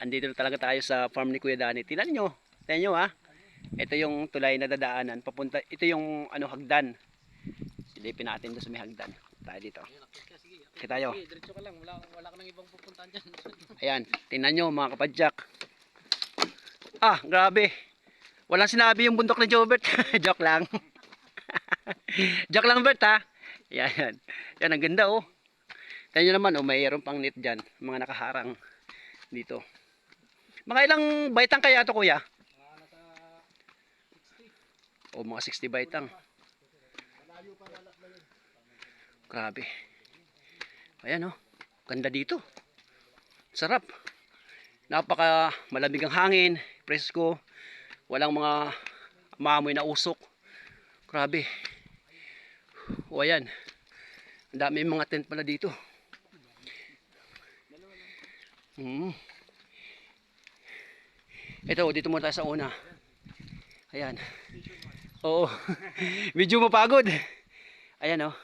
andito na talaga tayo sa farm ni Kuya Dani. Tingnan nyo. Tingnan nyo ha. Ito yung tulay na dadaanan. Papunta, ito yung ano hagdan. Silipin natin doon sa may hagdan. Tayo dito. Sige tayo. Diretso ka lang. Wala, wala ka nang ibang pupuntahan dyan. Ayan, tingnan nyo mga kapadyak. Ah, grabe. Walang sinabi yung bundok ni Jobert. Joke lang. Joke lang, Bert, ha? Yan, yan. Yan, ang ganda, oh. Tingnan nyo naman, oh, mayroon pang net dyan. Mga nakaharang dito. Mga ilang baitang kaya ito, kuya? Mga nasa 60. O, mga 60 baitang. Grabe. Ayan, oh. Ganda dito. Sarap. Napaka malamig ang hangin, presko. Walang mga maamoy na usok. Grabe. O ayan. Ang dami mga tent pala dito. Hmm. Ito, dito muna tayo sa una. Ayan. Oo. Medyo mapagod. Ayan oh.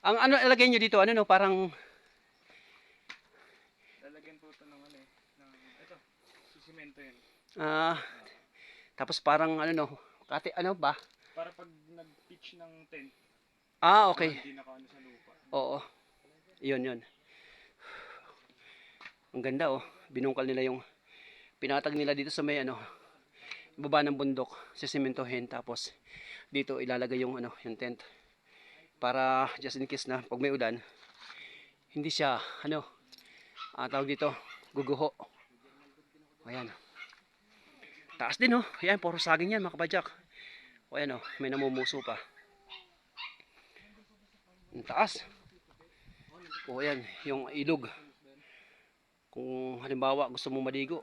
Ang ano ilagay nyo dito, ano no, parang Lalagyan po ito ng ano eh. Ng, ito. Sisimento yan. ah tapos parang ano no, kati ano ba? Para pag nag-pitch ng tent, Ah, okay. hindi nakaano sa lupa. Oo. Yun, yun. Ang ganda oh. Binungkal nila yung pinatag nila dito sa may ano baba ng bundok sa sementohin tapos dito ilalagay yung ano yung tent. Para just in case na pag may ulan hindi siya ano ah, tawag dito guguho. Ayan. Taas din oh. Ayan puro saging yan mga kabadyak. O ayan oh may namumuso pa. Ang taas. O ayan yung ilog. Kung halimbawa gusto mo maligo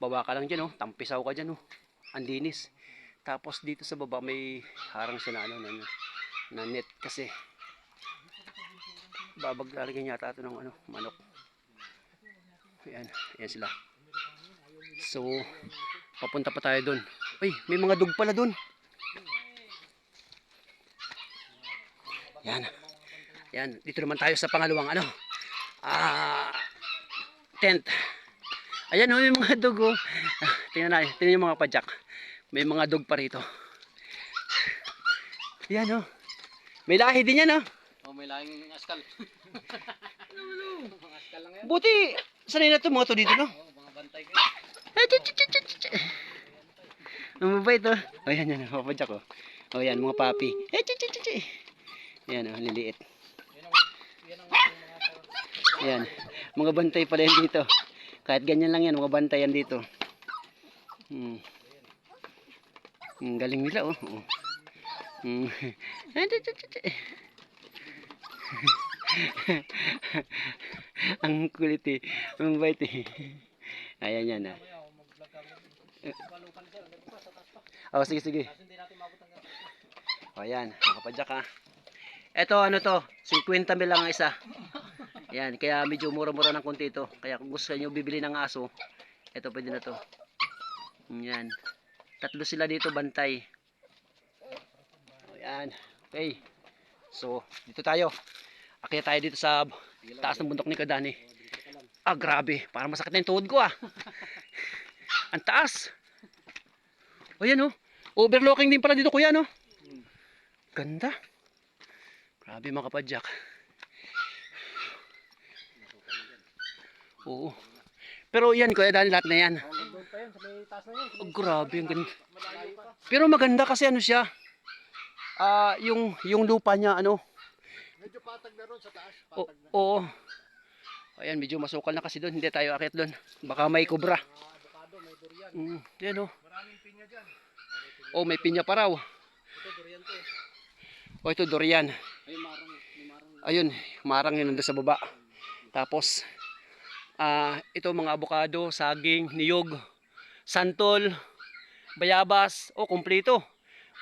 baba ka lang dyan oh. Tampisaw ka dyan oh. Ang linis. Tapos dito sa baba may harang siya na ano na, na net kasi. Babag lalagyan yata ito ng ano manok. Ayan ayan sila. So papunta pa tayo doon ay may mga dog pala doon yan yan dito naman tayo sa pangalawang ano ah tent ayan oh, may mga dog oh Ah, tingnan natin tingnan yung mga padyak may mga dog pa rito yan oh may lahi din yan oh Oh, may lahing askal. mga askal lang yan. buti sanay na to mga to dito no Oh, mga bantay kayo. Ay, tch, tch, tch. Ang mabait oh. Oh, yan, yan. Mga padyak oh. Oh, yan, mga papi. Eh, tch, tch, tch, tch. Yan oh, liliit. Yan ang, yan ang mga Yan. Mga bantay pala yan dito. Kahit ganyan lang yan, mga bantay yan dito. Hmm. Ang galing nila oh. oh. Hmm. Ang kulit eh. Ang bait eh. Ayan yan ah. Oh, sige, sige. O yan, nakapadyak ha. Ito ano to, 50 mil lang ang isa. Yan, kaya medyo mura-mura ng konti ito. Kaya kung gusto niyo bibili ng aso, ito pwede na to. Yan. Tatlo sila dito bantay. O yan. Okay. So, dito tayo. Akyat tayo dito sa taas ng bundok ni Kadani. Ah, grabe. Parang masakit na yung tuhod ko ah. ang taas. O yan oh. Overlooking din pala dito kuya no. Ganda. Grabe mga kapadyak. Oo. Pero yan, kuya Dani, lahat na yan. Na. Oh, grabe, ang ganda. Pero maganda kasi ano siya. Ah, yung yung lupa niya ano. Medyo patag na ron sa taas. O, oo. Ayan, medyo masukal na kasi doon. Hindi tayo akit doon. Baka may kubra. Avocado, may durian. Mm, yan oh. Maraming pinya dyan. Oh, may pinya pa raw. Ito, durian to. Oh, ito durian. Ay, marang. May marang. Ayun, marang yun nandun sa baba. Tapos, ah ito mga abukado, saging, niyog, santol, bayabas, oh, kumpleto.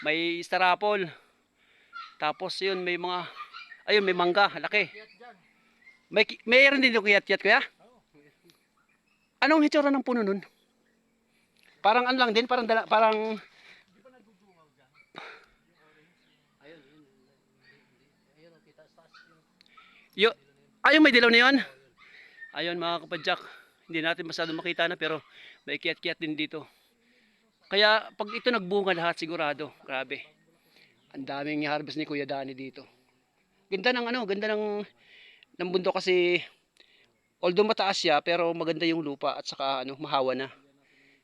May starapol. Tapos yun, may mga, ayun, may mangga, laki. May, mayroon din yung kiyat-kiyat, kuya? Anong hitsura ng puno nun? Parang ano lang din, parang, dala, parang. Yo, ayun may dilaw na yun. Ayun mga kapadyak, Hindi natin masyado makita na pero may kiyat-kiyat din dito. Kaya pag ito nagbunga lahat sigurado, grabe. Ang daming harvest ni Kuya Dani dito. Ganda ng ano, ganda ng ng bundok kasi although mataas siya pero maganda yung lupa at saka ano, mahawa na.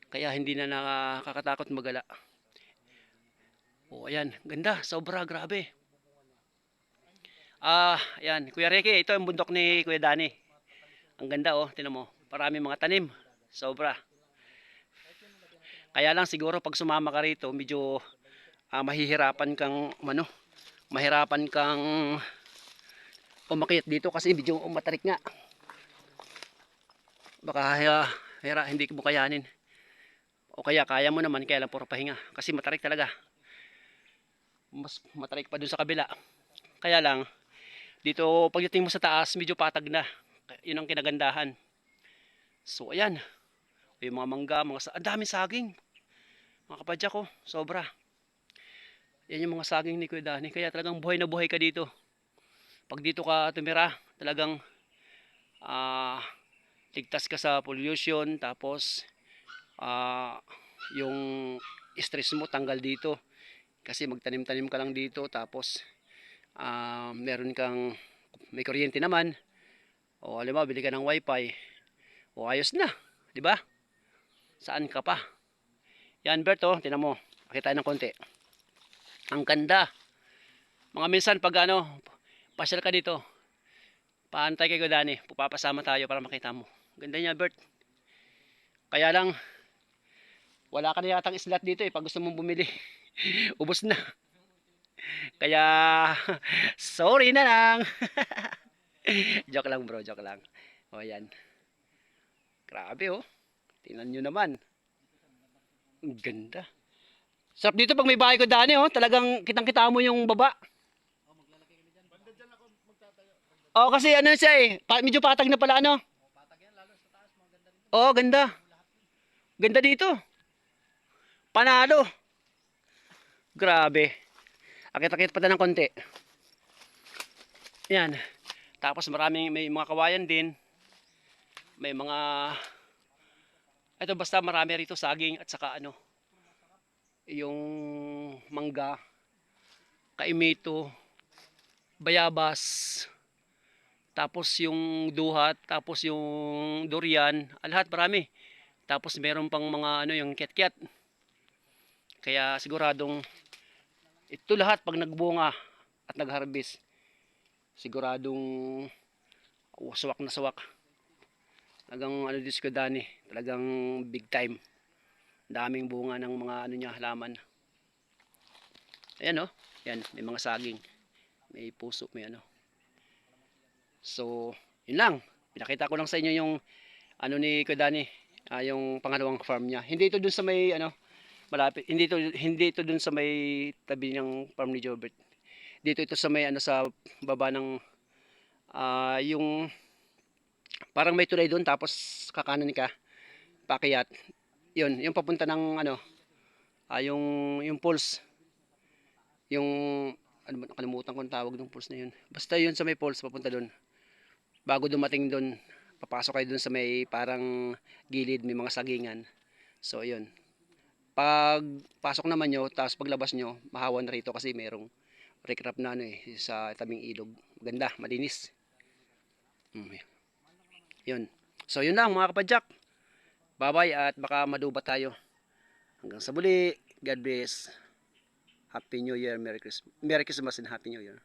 Kaya hindi na nakakatakot magala. Oh, ayan, ganda, sobra, grabe. Ah, ayan, Kuya Ricky, ito yung bundok ni Kuya Dani. Ang ganda oh, tinan mo. Marami mga tanim. Sobra. Kaya lang siguro pag sumama ka rito, medyo ah, mahihirapan kang ano, mahirapan kang umakyat dito kasi medyo umatarik nga. Baka uh, hira, hindi mo kayanin. O kaya kaya mo naman kaya lang puro pahinga kasi matarik talaga. Mas matarik pa dun sa kabila. Kaya lang dito pagdating mo sa taas medyo patag na. Yun ang kinagandahan. So ayan. Yung mga mangga, mga sa ang daming saging. Mga kapadya ko, sobra. Yan yung mga saging ni Kuya Dani. Kaya talagang buhay na buhay ka dito. Pag dito ka tumira, talagang ah ligtas ka sa pollution. Tapos, ah yung stress mo tanggal dito. Kasi magtanim-tanim ka lang dito. Tapos, ah meron kang, may kuryente naman. O alam mo, bili ka ng wifi. O ayos na. di ba? Saan ka pa? Yan, Bert, oh. Tinan mo. Pakita ng konti. Ang ganda. Mga minsan, pag ano, pasyal ka dito, paantay kay Dani, pupapasama tayo para makita mo. Ganda niya, Bert. Kaya lang, wala ka na yatang islat dito eh, pag gusto mong bumili. Ubus na. Kaya, sorry na lang. joke lang bro, joke lang. O yan. Grabe oh. Tingnan nyo naman. Ang ganda. Sarap dito pag may bahay ko Dani oh. Talagang kitang-kita mo yung baba. Oo kasi ano siya eh. Pa- medyo patag na pala ano. Oo, ganda. Ganda dito. Panalo. Grabe. Akit-akit pa ng konti. Yan. Tapos maraming may mga kawayan din. May mga ito basta marami rito saging at saka ano yung mangga, kaimito, bayabas, tapos yung duhat, tapos yung durian, ah, lahat marami. Tapos meron pang mga ano yung kiat-kiat. Kaya siguradong ito lahat pag nagbunga at nagharvest siguradong oh, suwak na suwak. Talagang ano Diyos ko Dani, talagang big time. Daming bunga ng mga ano niya halaman. Ayan oh, yan, may mga saging. May puso, may ano. So, yun lang. Pinakita ko lang sa inyo yung ano ni Kuya Dani, ah, yung pangalawang farm niya. Hindi ito dun sa may ano, malapit. Hindi ito hindi ito dun sa may tabi ng farm ni Jobert. Dito ito sa may ano sa baba ng ah, yung parang may tulay doon tapos kakanan ka pakyat yun yung papunta ng ano ah, yung yung pulse yung ano ba nakalimutan ko ang tawag ng pulse na yun. Basta yun sa may pulse papunta doon. Bago dumating doon papasok kayo doon sa may parang gilid may mga sagingan. So yun. Pag pasok naman nyo tapos paglabas nyo mahawan na rito kasi merong recrap na ano eh sa tabing ilog maganda malinis mm. Yun. So yun lang mga kapadyak. Bye-bye at baka maduba tayo. Hanggang sa muli. God bless. Happy New Year. Merry Christmas. Merry Christmas and Happy New Year.